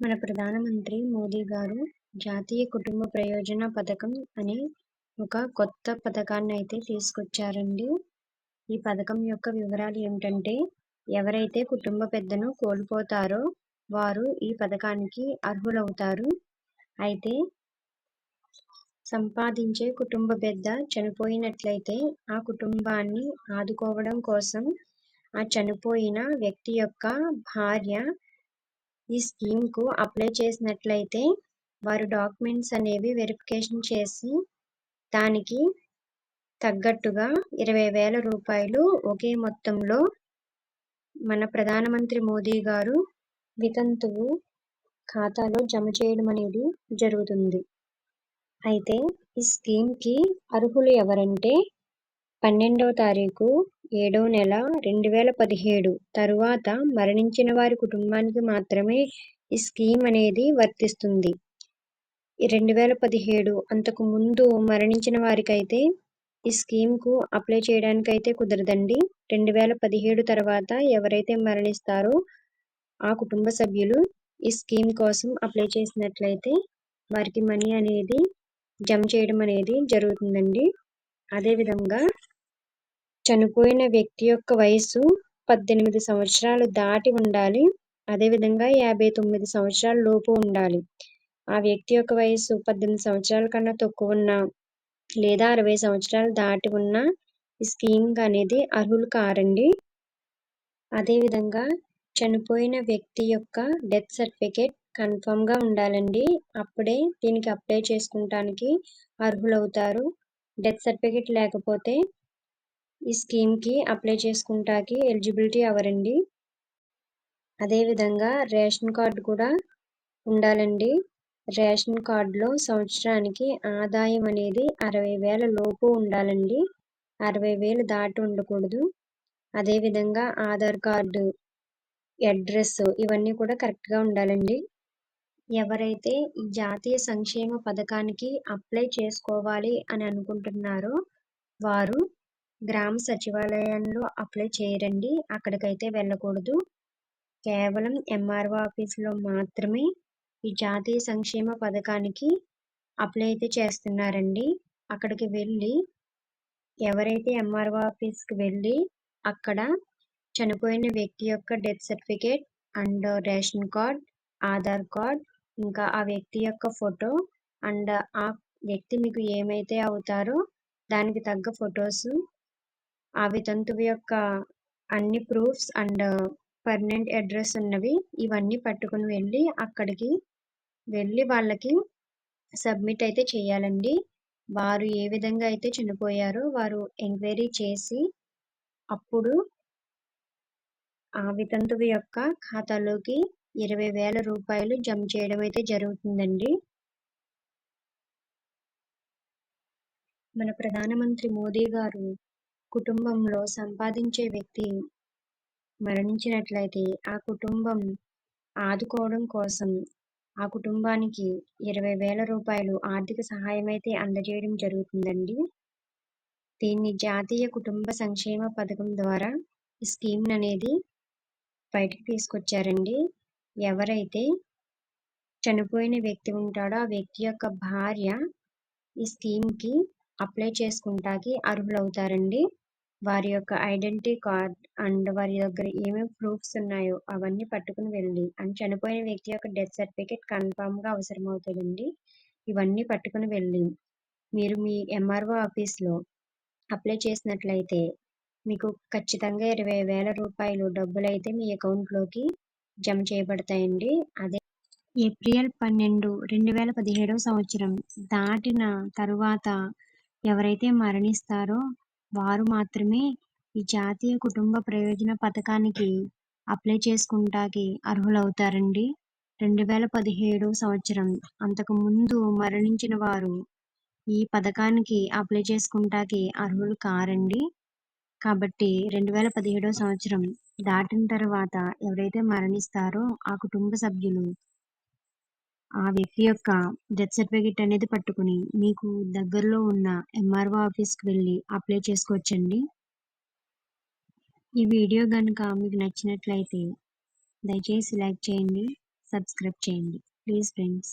మన ప్రధానమంత్రి మోదీ గారు జాతీయ కుటుంబ ప్రయోజన పథకం అని ఒక కొత్త పథకాన్ని అయితే తీసుకొచ్చారండి. ఈ పథకం యొక్క వివరాలు ఏమిటంటే ఎవరైతే కుటుంబ పెద్దను కోల్పోతారో వారు ఈ పథకానికి అర్హులవుతారు. అయితే సంపాదించే కుటుంబ పెద్ద చనిపోయినట్లయితే ఆ కుటుంబాన్ని ఆదుకోవడం కోసం ఆ చనిపోయిన వ్యక్తి యొక్క భార్య ఈ స్కీమ్కు అప్లై చేసినట్లయితే వారు డాక్యుమెంట్స్ అనేవి వెరిఫికేషన్ చేసి దానికి తగ్గట్టుగా ఇరవై వేల రూపాయలు ఒకే మొత్తంలో మన ప్రధానమంత్రి మోదీ గారు వితంతువు ఖాతాలో జమ చేయడం అనేది జరుగుతుంది. అయితే ఈ స్కీమ్కి అర్హులు ఎవరంటే పన్నెండవ తారీఖు ఏడవ నెల రెండు వేల పదిహేడు తరువాత మరణించిన వారి కుటుంబానికి మాత్రమే ఈ స్కీమ్ అనేది వర్తిస్తుంది. రెండు వేల పదిహేడు అంతకు ముందు మరణించిన వారికైతే ఈ స్కీమ్కు అప్లై చేయడానికి అయితే కుదరదండి. రెండు వేల పదిహేడు తర్వాత ఎవరైతే మరణిస్తారో ఆ కుటుంబ సభ్యులు ఈ స్కీమ్ కోసం అప్లై చేసినట్లయితే వారికి మనీ అనేది జమ చేయడం అనేది జరుగుతుందండి. అదేవిధంగా చనిపోయిన వ్యక్తి యొక్క వయసు పద్దెనిమిది సంవత్సరాలు దాటి ఉండాలి. అదేవిధంగా యాభై తొమ్మిది సంవత్సరాల లోపు ఉండాలి. ఆ వ్యక్తి యొక్క వయసు పద్దెనిమిది సంవత్సరాల కన్నా తక్కువ ఉన్న లేదా అరవై సంవత్సరాలు దాటి ఉన్న ఈ స్కీమ్ అనేది అర్హులు కారండి. అదేవిధంగా చనిపోయిన వ్యక్తి యొక్క డెత్ సర్టిఫికేట్ కన్ఫర్మ్గా ఉండాలండి. అప్పుడే దీనికి అప్లై చేసుకుంటానికి అర్హులవుతారు. డెత్ సర్టిఫికేట్ లేకపోతే ఈ స్కీమ్కి అప్లై చేసుకుంటాకి ఎలిజిబిలిటీ అవ్వరండి. అదేవిధంగా రేషన్ కార్డు కూడా ఉండాలండి. రేషన్ కార్డులో సంవత్సరానికి ఆదాయం అనేది అరవై వేల లోపు ఉండాలండి. అరవై వేలు దాటి ఉండకూడదు. అదేవిధంగా ఆధార్ కార్డు అడ్రస్ ఇవన్నీ కూడా కరెక్ట్గా ఉండాలండి. ఎవరైతే ఈ జాతీయ సంక్షేమ పథకానికి అప్లై చేసుకోవాలి అని అనుకుంటున్నారో వారు గ్రామ సచివాలయంలో అప్లై చేయరండి. అక్కడికైతే వెళ్ళకూడదు. కేవలం ఎంఆర్ఓ ఆఫీస్లో మాత్రమే ఈ జాతీయ సంక్షేమ పథకానికి అప్లై అయితే చేస్తున్నారండి. అక్కడికి వెళ్ళి ఎవరైతే ఎంఆర్ఓ ఆఫీస్కి వెళ్ళి అక్కడ చనిపోయిన వ్యక్తి యొక్క death certificate and ration card Aadhaar card ఇంకా ఆ వ్యక్తి యొక్క ఫోటో అండ్ ఆ వ్యక్తి మీకు ఏమైతే అవుతారో దానికి తగ్గ ఫొటోస్ ఆ వితంతువు యొక్క అన్ని ప్రూఫ్స్ అండ్ పర్మనెంట్ అడ్రస్ ఉన్నవి ఇవన్నీ పట్టుకుని వెళ్ళి అక్కడికి వెళ్ళి వాళ్ళకి సబ్మిట్ అయితే చేయాలండి. వారు ఏ విధంగా అయితే చనిపోయారో వారు ఎంక్వైరీ చేసి అప్పుడు ఆ వితంతువు యొక్క ఖాతాలోకి ఇరవై వేల రూపాయలు జమ చేయడం అయితే జరుగుతుందండి. మన ప్రధానమంత్రి మోదీ గారు కుటుంబంలో సంపాదించే వ్యక్తి మరణించినట్లయితే ఆ కుటుంబం ఆదుకోవడం కోసం ఆ కుటుంబానికి ఇరవై వేల రూపాయలు ఆర్థిక సహాయం అయితే అందజేయడం జరుగుతుందండి. దీన్ని జాతీయ కుటుంబ సంక్షేమ పథకం ద్వారా ఈ స్కీమ్ అనేది బయటకు తీసుకొచ్చారండి. ఎవరైతే చనిపోయిన వ్యక్తి ఉంటాడో ఆ వ్యక్తి యొక్క భార్య ఈ స్కీమ్కి అప్లై చేసుకుంటాకి అర్హులవుతారండి. వారి యొక్క ఐడెంటిటీ కార్డ్ అండ్ వారి దగ్గర ఏమేమి ప్రూఫ్స్ ఉన్నాయో అవన్నీ పట్టుకుని వెళ్ళి అండ్ చనిపోయిన వ్యక్తి యొక్క డెత్ సర్టిఫికేట్ కన్ఫామ్గా అవసరం అవుతుందండి ఇవన్నీ పట్టుకుని వెళ్ళి మీరు మీ ఎంఆర్ఓ ఆఫీస్లో అప్లై చేసినట్లయితే మీకు ఖచ్చితంగా ఇరవై వేల రూపాయలు డబ్బులు అయితే మీ అకౌంట్లోకి జమ చేయబడతాయండి. అదే ఏప్రిల్ పన్నెండు రెండు వేల పదిహేడవ సంవత్సరం దాటిన తరువాత ఎవరైతే మరణిస్తారో వారు మాత్రమే ఈ జాతీయ కుటుంబ ప్రయోజన పథకానికి అప్లై చేసుకుంటానికి అర్హులవుతారండి. రెండు వేల పదిహేడు సంవత్సరం అంతకు ముందు మరణించిన వారు ఈ పథకానికి అప్లై చేసుకుంటానికి అర్హులు కారండి. కాబట్టి రెండు వేల పదిహేడవ సంవత్సరం దాటిన తర్వాత ఎవరైతే మరణిస్తారో ఆ కుటుంబ సభ్యులు ఆ వ్యక్తి యొక్క డెత్ సర్టిఫికేట్ అనేది పట్టుకుని మీకు దగ్గరలో ఉన్న ఎంఆర్ఓ ఆఫీస్కి వెళ్ళి అప్లై చేసుకోవచ్చండి. ఈ వీడియో కనుక మీకు నచ్చినట్లయితే దయచేసి లైక్ చేయండి సబ్స్క్రైబ్ చేయండి. Please friends.